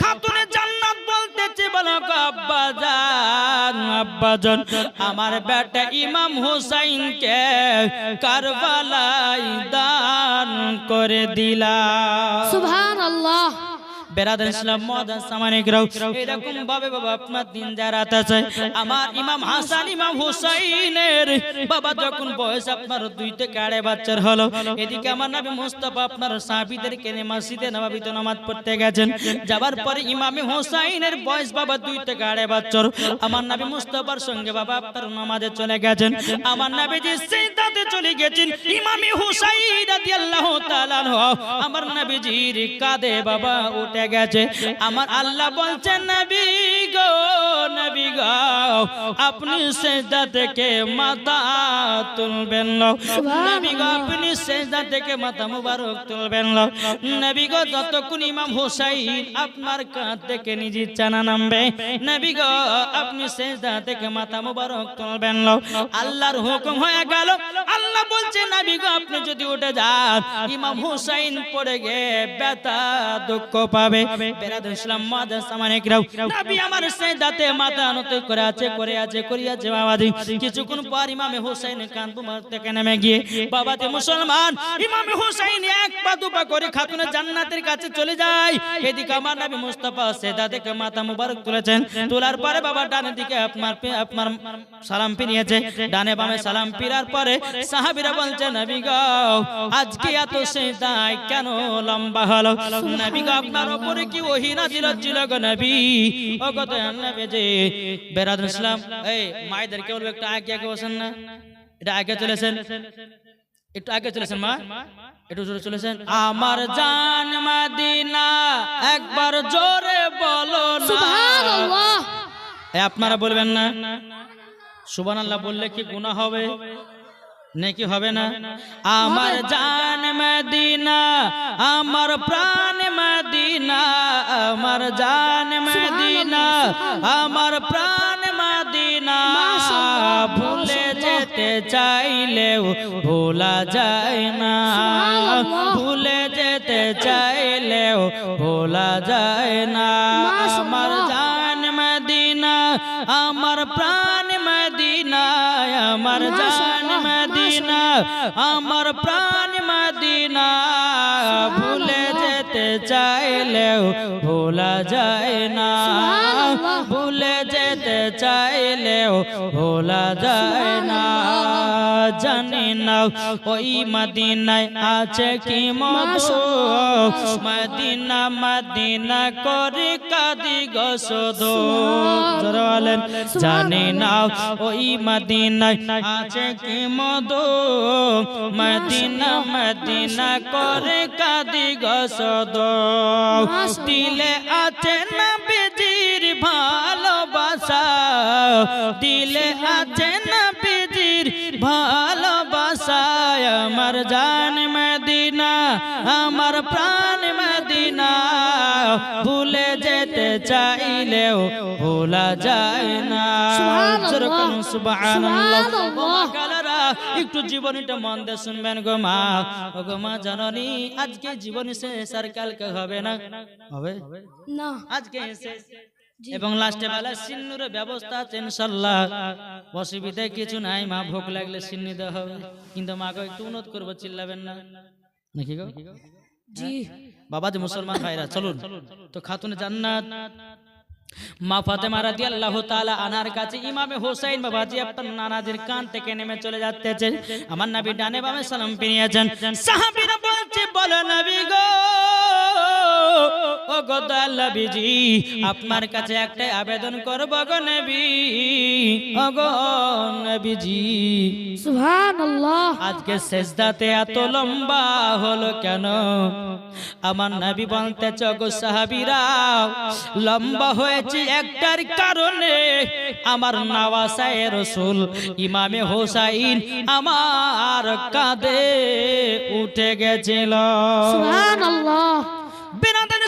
খাতুনে জান্নাত বলতেছে, বলো আব্বা জান আমার বেটা ইমাম হুসাইনকে কারবালায় দান করে দিলা সুবহান আল্লাহ বেরাদার ইসলাম মহাদান সামানিকরাও এরকম ভাবে বাবা আপনার দিন যারাত আছে আমার ইমাম হাসান ইমাম হুসাইনের বাবা যখন বয়স আপনার দুই থেকে আড়াই বাচ্চার হলো। এদিকে আমার নবী মুস্তাফা আপনার সাহাবীদের কেনে মসজিদে নবাবিতে নামাজ পড়তে গেছেন। যাবার পরে ইমামে হুসাইনের বয়স বাবা দুই থেকে আড়াই বছর। আমার নবী মুস্তাফার সঙ্গে বাবা আপনার নামাজে চলে গেছেন। আমার নবী যে সিজদাতে চলে গেছেন ইমামে হুসাইন রাদিয়াল্লাহু তাআলা আমার নবীজির কাঁধে বাবা উঠে গেছে। আমার আল্লাহ বলছেন নবী গো নবী গো, আপনি সেজদা থেকে মাথা তুলবেন নবী গো, আপনি সেজদা থেকে মাথা মুবারক তুলবেন নবী গো, যতক্ষণ ইমাম হুসাইন আপনার কাঁধ থেকে নিজের চানা নামবে, নবী গো, আপনি সেজদা থেকে মাথা মুবারক তুলবেন আল্লাহর হুকুম হয়ে গেল। আল্লাহ বলছে, নবী গো, আপনি যদি উঠে যান, ইমাম হুসাইন পড়ে গে ব্যথা দুঃখ পাবে। বেরাদ ইসলাম মাদাস সামানিকরাও নবী, আমার তোলার পরে বাবা ডানের দিকে আপনার আপনার সালাম ফিরিয়েছে। ডানে বামে সালাম ফিরার পরে সাহাবীরা বলছে আজকে এত সেজদায় কেন লম্বা হলো? নবী আপনার উপরে কি ওহি নাজিল ছিল গো নবী? ও কত নবী যে বেরাদুল ইসলাম এই মায়েদেরকে বলব একটু আগে আগে বসেন না? এটা আগে চলেছেন? একটু আগে চলেছেন মা? একটু জোরে চলেছেন? আমার জান মদিনা একবার জোরে বলো না। আপনারা বলবেন না? সুবান আল্লাহ বললে কি গুনাহ হবে? নাকি হবে না? আমার জান মদিনা আমার প্রাণ মদিনা। আমার জান মদিনা আমার প্রাণ মদিনা ভুলে যেতে চাইলেও ভোলা যায় না ভুলে যেতে চাইলেও ভোলা যায় না আমার জান মদিনা আমার প্রাণ মদিনা আমার জান মদিনা আমার প্রাণ মদিনা ভুলে যেতে চাইলেও ভোলা যায় না। ভুলে যেতে চাইলেও ভোলা যায় না। জানি না ওই মদিনায় আছে কি মধু মদিনা মদিনা করে জানি না ওই মদিনায় আছে কি মধু? মদিনা মদিনা করে কাদি দিলে আছে না বেজির ভালোবাসা। দিলে আছে না বেজির ভালোবাসা। আমার জান মদিনা, আমার প্রাণ চাইলেও ভোলা যায় না। যেরকম সুবহানাল্লাহ। একটু জীবনীটা মন দিয়ে শুনবেন গো মা। ও গো মা জাননি আজকে জীবনী শেষ আর কালকে হবে না। হবে? না। আজকে শেষ। এবং লাস্টে বেলা সিন্নুর ব্যবস্থা আছে ইনশাল্লাহ অসুবিধা কিছু নাই মা ভোগ লাগলে সিন্নি দেওয়া হবে। কিন্তু মাকে একটু উন্নত করব চিল্লাবেন না। নাকি গো? জি। বাবা যে মুসলমান ভাইরা, চলুন। তো খাতুনে জান্নাত, মা ফাতেমা রাদিয়াল্লাহু তাআলা আনার কাছে ইমামে হোসেন বাবাজি আপনার নানাজির কান থেকে নেমে চলে যাচ্ছে আমার নবী ডানে বামে সালাম ফিরিয়েছেন। বলছে, বলো নবী গো। ও গো দয়াল্লা বিজি আপনার কাছে একটা আবেদন করব গো নবী। ও গো নবীজি। সুবহানাল্লাহ। আজকে সেজদাতে এত লম্বা হলো কেন? আমার নবী বলতে চগো সাহাবিরা লম্বা হয়েছে একটার কারণে আমার নাওয়াসায় রসুল ইমামে হোসাইন আমার কাঁধে উঠে গেছিল। সুবহানাল্লাহ।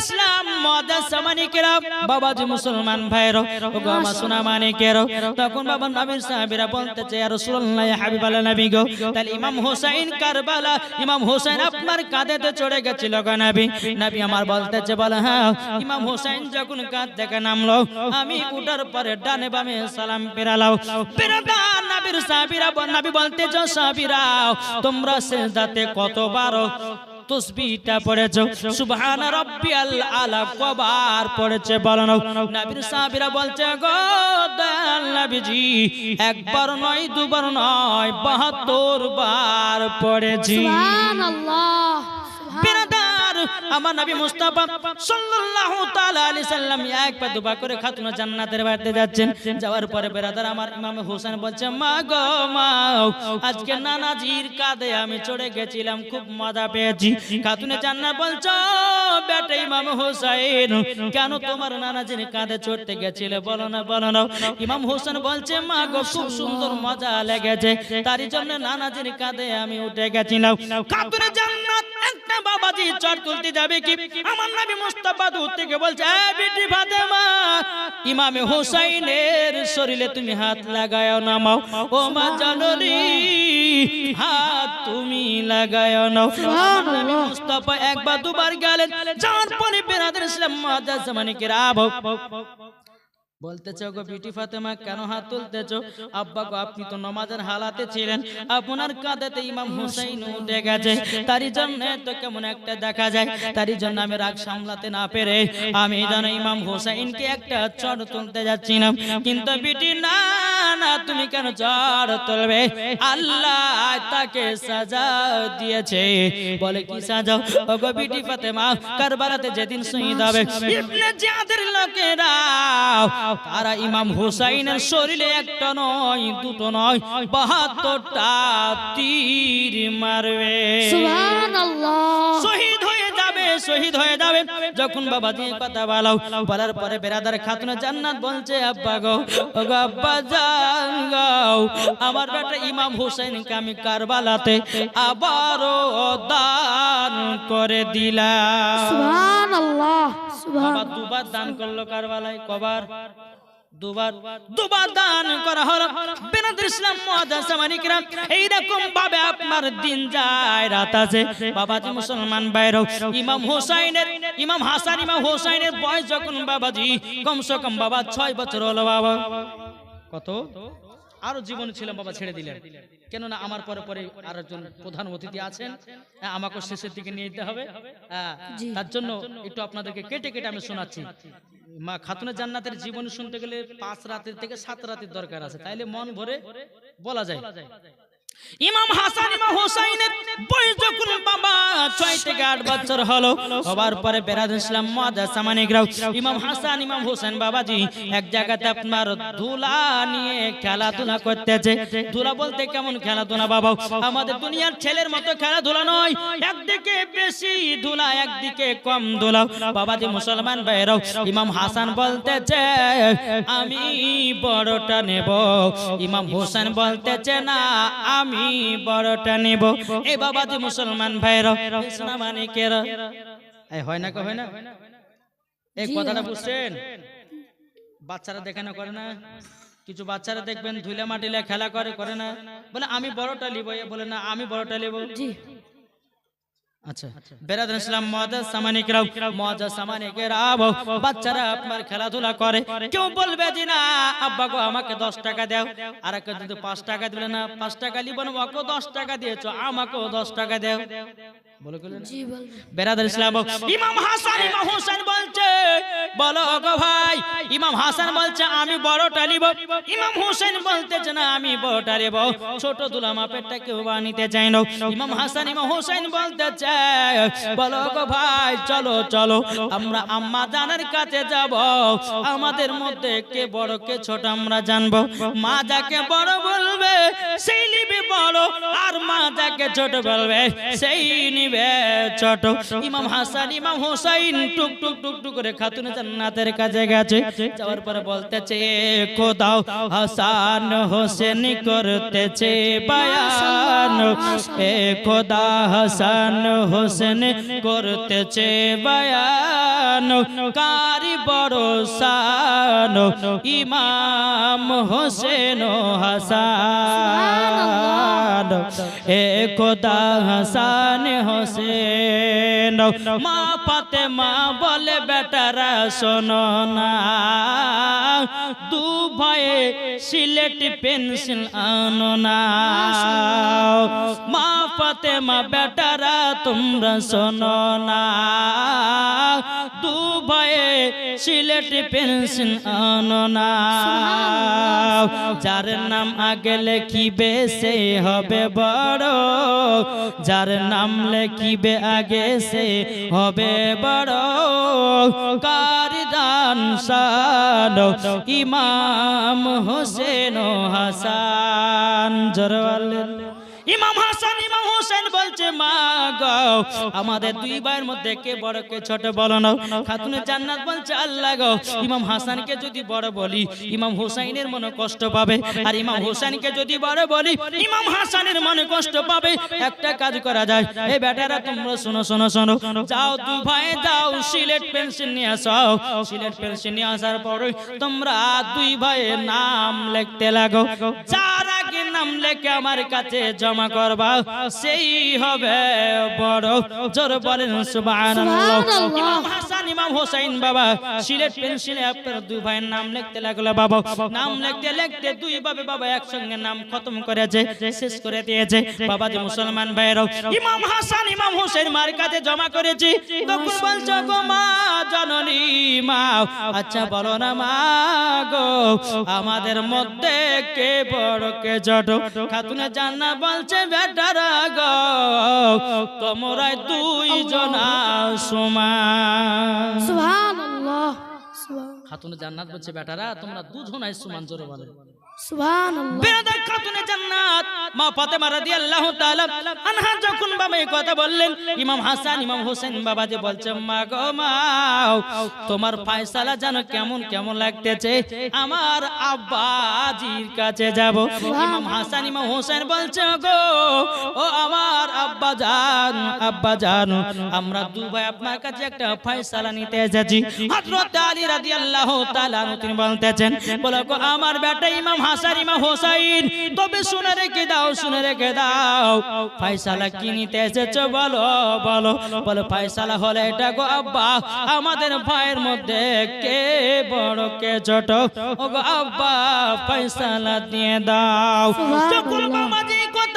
ইসলাম, মদা সামানিকেরা বাবাজি মুসলমান ভাইরো ও গো আমার সোনা মানিকেরো তখন বাবা নবীর সাহাবীরা বলতেছে, ইয়া রাসূলুল্লাহ, ইয়া হাবিবাল্লাহ নবী গো, তাহলে ইমাম হোসেন কারবালা, ইমাম হোসেন আপনার কাঁধেতে চড়ে গেছিল গো নবী। নবী আমার বলতেছে, বলে হ্যাঁ ইমাম হোসেন যখন কাঁধ থেকে নামলো, আমি উঠার পরে ডানে বামে সালাম পেরালাও পেরাদা নবীর সাহাবীরা, নবী বলতেছ সাহাবীরা, তোমরা সেজদাতে কতবার তসবিহটা পড়েছো। সুবহান রাব্বিয়াল আলা কবার পড়েছে না নবীর সাহাবীরা বলছে, গো নবীজি, একবার নয়, দুবার নয় 72 বার পড়েছি। সুবহানাল্লাহ। আমার নবী মুস্তাফা সাল্লাল্লাহু তাআলা আলাইহি সাল্লাম এক পা দুবা করে খাতুন জান্নাতের বাড়িতে যাচ্ছেন। যাওয়ার পরে বিরাদার আমার ইমাম হোসেন বলছে, মা গো, মা, আজকে নানাজির কাঁধে আমি চড়ে গেছিলাম, খুব মজা পেয়েছি। খাতুনে জান্নাত বলছো বেটা ইমাম হোসেন কেন তোমার নানাজির কাঁধে চড়তে গেছিলে? বলো না বলো না। ইমাম হোসেন বলছে, মা গো, খুব সুন্দর মজা লেগেছে, তারই জন্য নানাজির কাঁধে আমি উঠে গেছিলাম। খাতুনে জান্নাত বাবাজি চট তুলতে যাবে কি? আমার মুস্তাফা দূর থেকে বলছে "এই বিটি ফাতেমা, ইমামে শরীরে তুমি হাত লাগায় নামাও ও মা জানরি হাত তুমি লাগায় নাও মুস্তাফা একবার দুবার গেলেন যার পরে বেরাদের ইসলাম মাদার জামানিকে রাব বলতেছো গো বিউটি ফাতেমা কেন হাত তুলতেছো আব্বা গো আপনি তো নমাজের হালাতে ছিলেন আপনার কাঁধেতে ইমাম হুসাইন উঠে গেছে তারই জন্য তো কেমন একটা দেখা যায় তারই জন্য আমি রাগ সামলাতে না পেরে আমি জানো ইমাম হুসাইনকে একটা চড় তুলতে যাচ্ছিলাম কিন্তু বিটি না না তুমি কেন চড় তুলবে আল্লাহ তাকে সাজা দিয়েছে বলে কি সাজাও গো বিটি ফাতেমা কারবালাতে যেদিন শহীদ হবে ইবনে জিয়াদের লোকেরা তারা ইমাম হুসাইনের শরীরে একটা নয় দুটো নয় বাহাত্তরটা তীর মারবে। শহীদ শহীদ হয়ে যাবে। যখন বাবা দিয়ে কথা বলাও বলার পরে বেরাদার খাতুন জান্নাত বলছে আব্বা গো গো আব্বা গাও আমার বেটা ইমাম হুসাইনকে আমি কারবালাতে আবারও দান করে দিলাম। সুবহানাল্লাহ বাবা দুবার দান করল কারবালায় কবার? দুবার দুবার দান করা হলো। বেনাদুল ইসলাম এইরকম ভাবে আপনার দিন যায় রাত আছে বাবাজি মুসলমান বাইরও ইমাম হোসাইনের ইমাম হাসান ইমাম হোসাইনের বয়স যখন বাবাজি কমসে কম বাবা ছয় বছর হলো বাবা। কত? আরও জীবন ছিল বাবা ছেড়ে দিলেন। কেননা আমার পরে পরে আর একজন প্রধান অতিথি আছেন। হ্যাঁ, আমাকে শেষের দিকে নিয়ে যেতে হবে। হ্যাঁ, তার জন্য একটু আপনাদেরকে কেটে কেটে আমি শোনাচ্ছি। মা খাতুনে জান্নাতের জীবন শুনতে গেলে পাঁচ রাতের থেকে সাত রাতের দরকার আছে। তাইলে মন ভরে বলা যায়। ইমাম হাসান, ইমাম হোসাইনের বয়স বাবা ছয় থেকে আট বছর হলো। হবার পরে বেরাদ ইসলাম মাদা সামানিকরাও ইমাম হাসান, ইমাম হোসেন বাবাজি এক জায়গাতে আপনার ধুলা নিয়ে খেলাধুলা করতেছে। ধুলা বলতে কেমন খেলাধুলা বাবা? আমাদের দুনিয়ার ছেলের মতো খেলাধুলা নয়। একদিকে বেশি ধুলা, একদিকে কম ধুলা। বাবাজি মুসলমান ভাইরাও ইমাম হাসান বলতেছে, আমি বড়টা নেব। ইমাম হোসেন বলতেছে, না আমি বড়টা নেব। এ বাবা যে মুসলমান ভাইরা মানিকেরা। এই হয় না হয় না? এই। কথাটা বুঝছেন? বাচ্চারা দেখে না করে না? কিছু বাচ্চারা দেখবেন ধুলে মাটিলে খেলা করে করে না? বলে আমি বড়টা লিব বলে না আমি বড়টা লিব আচ্ছা। বেরাদান ইসলাম মহাদাস সামানিকরাও মহাদাস সামানিকেরাও বাচ্চারা আপনার খেলাধুলা করে। কেউ বলবে যে না আব্বা গো আমাকে দশ টাকা দাও। আর কেউ যদি পাঁচ টাকা দিলে না পাঁচ টাকা লিব না ওকেও দশ টাকা দিয়েছ আমাকেও দশ টাকা দাও। বলে গেলেন জি বলবেন বেরাদার ইসলাম ইমাম হাসান ইমাম হোসেন বলছে বলো গো ভাই ইমাম হাসান বলছে আমি বড়টা নিব। ইমাম হোসেন বলতেছে না আমি বড়টা নেব। ছোট দুলা মাপেরটা কেউ বানিতে চাই না। ইমাম হাসান ইমাম হোসেন বলতেছে বলো গো ভাই চলো চলো আমরা আম্মা জানের কাছে যাব। আমাদের মধ্যে কে বড় কে ছোট আমরা জানব। মা যাকে বড় বলবে সেই নিবে বড় আর মা যাকে ছোট বলবে সেই নিবে ছোট ইমাম হাসান ইমাম হোসাইন টুক টুক টুক টুক করে খাতুনে জান্নাতের কাছে গেছে। যাওয়ার পরে বলতেছে খোদাও হাসান হোসেন করতেছে বায়ান। এ খোদা হাসান হোসেন করতেছে বায়ান। কারি বড় সান ইমাম হোসেন হাসান। এ খোদা হাসান হোসেন মা পাতে মা বলে বেটারা শোনো না। দু ভয়ে সিলেট পেন্সিল আনো না। মা পাতে মা বেটারা তোমরা শোনো না। দু ভয়ে সিলেট পেন্সিল আনো না। যার নাম আগে লেখিবে সে হবে বড়। যার নাম লেখিবে আগে সে হবে বড়। কারিদান শান ইমাম হোসেন হাসান। জরওয়ালেন ইমাম হাসান, ইমাম হোসেন বলছে, মা গো, আমাদের দুই ভাইয়ের মধ্যে কে বড়, কে ছোট বলো না। খাতুনে জান্নাত বলছে, আল্লাহ গো, ইমাম হাসানকে যদি বড় বলি, ইমাম হোসাইনের মনে কষ্ট পাবে। আর ইমাম হোসেনকে যদি বড় বলি, ইমাম হাসানের মনে কষ্ট পাবে। একটা কাজ করা যায়। এই বেটারা, তোমরা শোনো শোনো শোনো। যাও দুই ভাই, যাও সিলেট পেন্সিল নিয়ে আসাও সিলেট পেন্সিল নিয়ে আসার পরে তোমরা দুই ভাইয়ের নাম লিখতে লাগো। যার আগে নাম লেখে আমার কাছে জমা করবা সেই হবে বড়। জোর বলেন সুবহানাল্লাহ। ইমাম হাসান ইমাম হোসেন বাবা সিলেট পেন্সিলে আপনার দুই ভাইয়ের নাম লিখতে লাগল বাবা। নাম লিখতে লিখতে দুই ভাবে বাবা একসঙ্গে নাম খতম করেছে শেষ করে দিয়েছে। বাবা যে মুসলমান ভাইয়েরাও ইমাম হাসান ইমাম হোসেন মার কাছে জমা করেছি। তখন বলছো গো মা জননী মা আচ্ছা বলো না মা গো আমাদের মধ্যে কে বড় কে ছোট? খাতুনে জান্না বলছে বেটারা গ তোমরা দুই জনা সমান খাতুন জান্নাত বলছে বেটারা তোমরা দুজনাই সমান জোরে বলে। বেরাদার খাতুনে জান্নাত মা ফাতেমা রাদিয়াল্লাহু তাআলা আনহা যখন বাবা এই কথা বললেন ইমাম হাসান ইমাম হোসেন বাবা যে বলছে মা গো মা তোমার ফয়সালা জানো কেমন কেমন লাগতেছে? আমার আব্বাজির কাছে যাব। ইমাম হাসান ইমাম হোসেন বলছে গো ও আমার আব্বা জান আব্বা জান আমরা দুবাই আপনার কাছে একটা ফয়সালা নিতে এসেছি। হযরত আলী রাদিয়াল্লাহু তাআলা তিনি বলতেছেন বলো গো আমার বেটা ইমাম হাসান মা হোসাইন। তবে শুনে রেখে দাও শুনে রেখে দাও। ফাইসালা কি নিতে এসেছ? বলো বলো। বলো ফাইসালা হলে এটা গো আব্বা। আমাদের ভাইয়ের মধ্যে কে বড় কে ছোট? ও গো আব্বা ফাইসালা দিয়ে দাও। বাবাজি কথা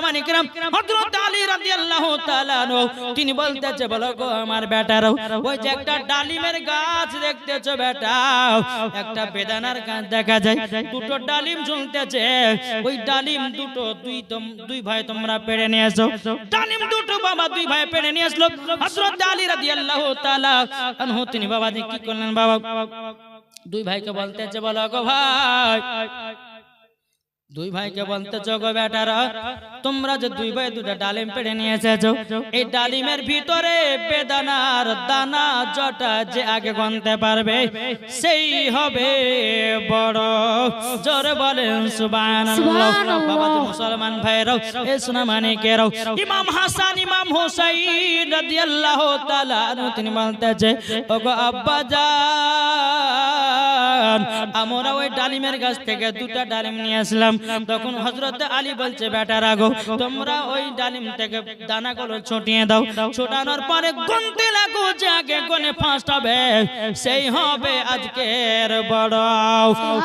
সামানিকরাম হযরত আলী রাদিয়াল্লাহু তিনি বলতেছে, বলো গো আমার বেটারও, ওই যে একটা ডালিমের গাছ দেখতেছো বেটা, একটা বেদানার গাছ দেখা যায়, দুটো ডালিম ঝুলতেছে, ওই ডালিম দুটো দুই দুই ভাই তোমরা পেড়ে নিয়ে এসো ডালিম দুটো বাবা দুই ভাই পেড়ে নিয়ে আসলো হযরত আলী রাদিয়াল্লাহু তাআলা আনহু, তিনি বাবা কি করলেন বাবা, দুই ভাইকে বলতেছে, বলো গো ভাই দুই ভাইকে বলতেছো গো বেটারা তোমরা যে দুই ভাই দুটা ডালিম পেড়ে নিয়ে এসেছ এই ডালিমের ভিতরে বেদানার দানা জটা যে আগে গনতে পারবে সেই হবে বড়। জোর বলেন। বাবা মুসলমান ভাইরাও এ সোনা মানিকেরাও ইমাম হাসান ইমাম হোসাইন রাদিয়াল্লাহু তাআলা আনহু তিনি বলতেছে ওগো আব্বা জান আমরা ওই ডালিমের গাছ থেকে দুটা ডালিম নিয়ে আসলাম। তখন হজরত আলী বলছে বেটার আগো তোমরা ওই ডালিম থেকে দানাগুলো ছটিয়ে দাও। ছোটানোর পরে গুনতে লাগো যে আগে কোনে ফার্স্ট হবে। সেই হবে আজকের বড়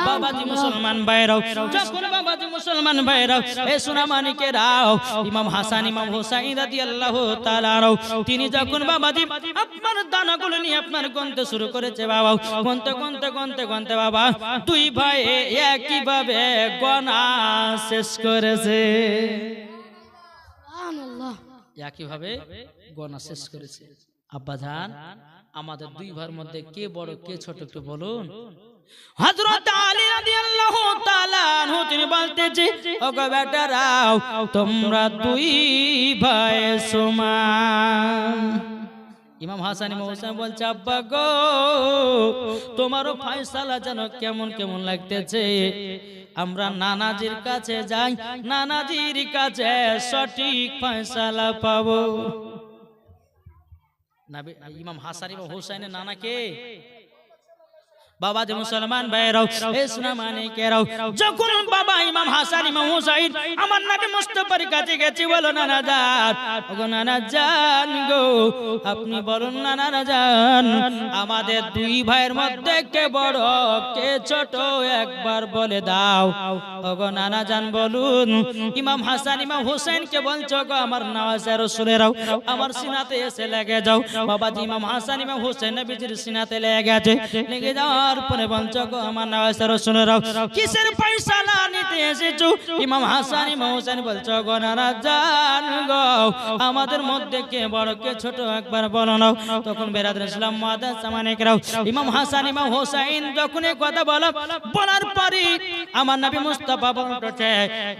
বাবাজি মুসলমান ভাইরাও, যখন মুসলমান ভাইরাও এ সোনামানিকে রাও ইমাম হাসান ইমাম হুসাইন রাদিয়াল্লাহু তাআলা রাও তিনি যখন বাবাজি আপনার দানাগুলো নিয়ে আপনার গন্তে শুরু করেছে বাবা গন্তে গন্তে গন্তে গন্তে বাবা দুই ভাই একই ভাবে গনা শেষ করেছে। সুবহানাল্লাহ। একই ভাবে গনা শেষ করেছে। আব্বা জান আমাদের দুই ভাইয়ের মধ্যে কে বড় কে ছোট একটু বলুন। বলতেছে তোমরা ইমাম বলছে তোমারও ফয়সালা যেন কেমন কেমন লাগতেছে। আমরা নানাজির কাছে যাই, নানাজির কাছে সঠিক ফয়সালা পাবো। ইমাম হাসান হোসেনের নানাকে বাবা যে মুসলমান ভাইরাও এ সুনামানি কেরাও যখন বাবা ইমাম হাসান ইমাম হুসাইন আমার নাবি মুস্তাফার কাছে গেছি বলো নানা জান ওগো নানা জান গো আপনি বলুন নানা জান আমাদের দুই ভাইয়ের মধ্যে কে বড় কে ছোট একবার বলে দাও। ওগো নানা জান বলুন ইমাম হাসান ইমাম হুসাইন কে বলছো গো আমার নামাজে রসুলেরাও আমার সিনাতে এসে লেগে যাও। বাবাজি ইমাম হাসান ইমাম হুসেন নবীজির সিনাতে লেগে গেছে। লেগে যাওয়ার পরে বলছো আমার নামাজে রসুলেরাও কিসের পয়সালা নিতে এসেছ? ইমাম হাসান, ইমাম হুসেন বলছো, গো জান গো, আমাদের মধ্যে কে বড়, কে ছোট, একবার বলো নাও। তখন বেরাদ ইসলাম মাদাস সামানিকরাও ইমাম হাসান, ইমাম হুসাইন যখন কথা বলো, বলার পরে আমার নবী মুস্তাফা বলতেছে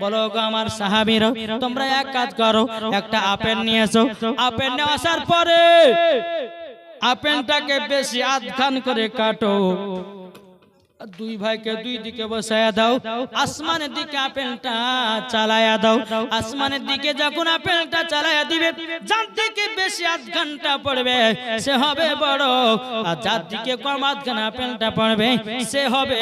বলো গো আমার সাহাবীরা, তোমরা এক কাজ করো, একটা আপেল নিয়ে এসো। আপেল নিয়ে আসার পরে আপেলটাকে বেশি আধখান করে কাটো। দুই ভাইকে দুই দিকে বসায়া দাও। আসমানের দিকে আপেলটা চালায়া দাও। আসমানের দিকে যখন আপেলটা চালায়া দিবে, যার দিকে বেশি আধ ঘণ্টা পড়বে, সে হবে বড়। আর যার দিকে কম আধ ঘণ্টা আপেলটা পড়বে, সে হবে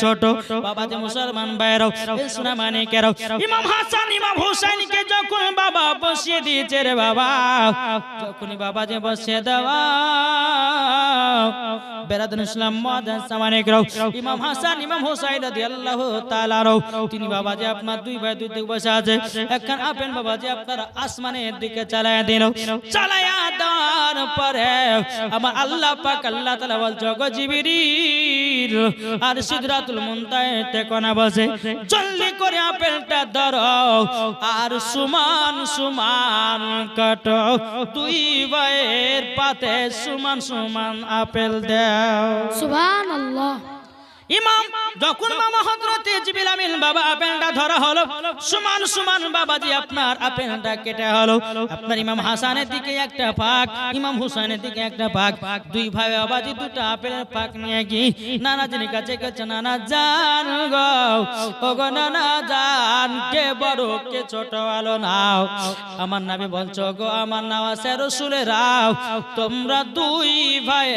ছোট। বাবা যে মুসলমান ভাইরাও সোনা মানে কেরাও ইমাম হাসান, ইমাম হুসাইনকে যখন বাবা বসিয়ে দিয়েছে রে বাবা, যখনই বাবা যে বসিয়ে দেওয়া বেরাদুল ইসলাম মাদান সামানিক রাও ইমাম হাসান ইমাম হোসাইন রাদিয়াল্লাহু তাআলা রাও তিনি বাবা যে আপনার দুই ভাই দুই দিকে বসে আছে। একখান আপেন বাবা যে আপনার আসমানের দিকে চালায়া দিল। চালায়া দেওয়ার পরে আমার আল্লাহ পাক আল্লাহ তাআলা বলছো গো জিবরিল আর সিদরাতুল মুনতাহাতে কোনা বসে। জলদি করে আপেলটা ধরো আর সুমান সুমান কাটো। দুই ভাইয়ের পাতে সুমান সুমান আপেল দাও। সুবহানাল্লাহ। ইমাম, যখন মামা হযরতে জিবরিল আমিন বাবা আপেলটা ধরা হলো, সমান সমান বাবাজি আপনার আপেলটা কেটে হলো। আপনার ইমাম হাসানের দিকে একটা পাক ইমাম হুসাইনের দিকে একটা পাক দুই ভাই বাবাজি দুটো আপেলের পাক নিয়ে কি নানাজির কাছে গেছে, নানা জান গো গো নানা জান, কে বড়, কে ছোট আলো নাও। আমার নামে বলছো গো আমার নাম আছে রসুলের রাও, তোমরা দুই ভাই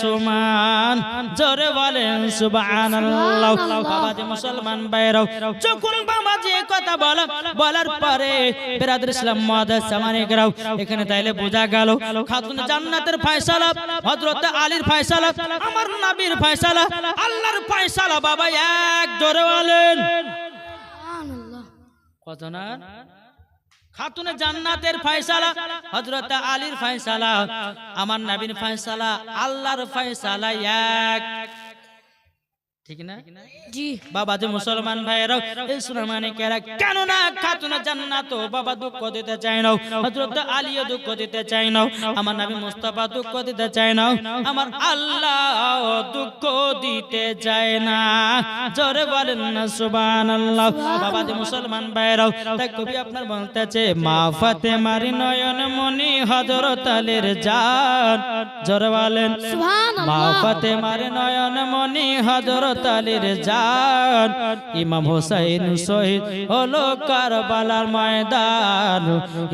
সমান। জোরে বলেন সুবহানাল্লাহ বাবা যে মুসলমান ভাইরাও যখন বাবা যে কথা বল বলার পরে বেরাদুল ইসলাম মাদাস সামানিকরাও এখানে তাইলে বোঝা গেল খাতুন জান্নাতের ফয়সালা হযরত আলীর ফয়সালা আমার নবীর ফয়সালা আল্লাহর ফয়সালা বাবা এক জোরে বলেন। সুবহানাল্লাহ। কত না? খাতুনে জান্নাতের ফয়সালা হযরত আলীর ফয়সালা আমার নবীর ফয়সালা আল্লাহর ফয়সালা এক। ঠিক না? জি। বাবা যে মুসলমান ভাইয়েরাও এই সুনামানিকেরা কেন না খাতুনা জান্নাত বাবা দুঃখ দিতে চায় না হযরত আলীও দুঃখ দিতে চায় না আমার নবী মুস্তাফা দুঃখ দিতে চায় না আমার আল্লাহ দুঃখ দিতে চায় না। জোরে বলেন না সুবহানাল্লাহ। বাবা যে মুসলমান ভাইয়েরাও তাই কবি আপনার বলতেছে মা ফাতেমার নয়ন মনি হযরত আলীর জান। জোরে বলেন মা সুবহানাল্লাহ ফাতেমার নয়ন মনি হযরত আলীর জান, ইমাম হোসাইন শহীদ হলো কারবালার ময়দান।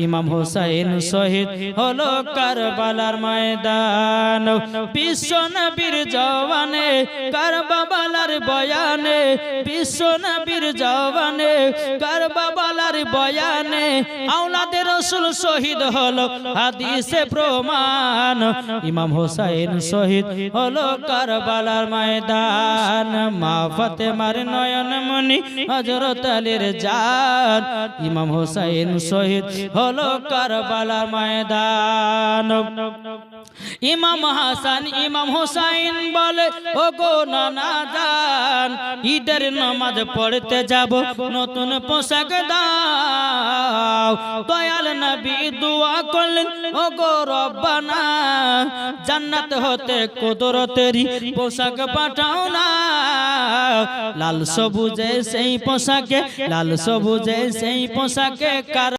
ইমাম হোসাইন শহীদ হলো কারবালার ময়দান। বিশ্ব নবীর জওয়ানে, কারবালার বয়ানে, বিশ্ব নবীর জওয়ানে, কারবালার বয়ানে আওলাদের রসুল শহীদ হলো হাদিসে প্রমাণ। ইমাম হোসাইন শহীদ হলো কারবালার ময়দান। মা ফাতেমার নয়ন মনি হজরত আলীর জান ইমাম হোসাইন শহীদ হলো কারবালার ময়দান। ইমাম হাসান, ইমাম হোসাইন বলে ও গো নানা জান, ঈদের নামাজ পড়তে যাব, নতুন পোশাক দাও। দয়াল নবী দোয়া করলেন ও গো রব্বানা, জান্নাত হতে কুদরতেরই পোশাক পাঠাও না। লাল সবুজে সেই পোশাকে, লাল সবুজে সেই পোশাকে কার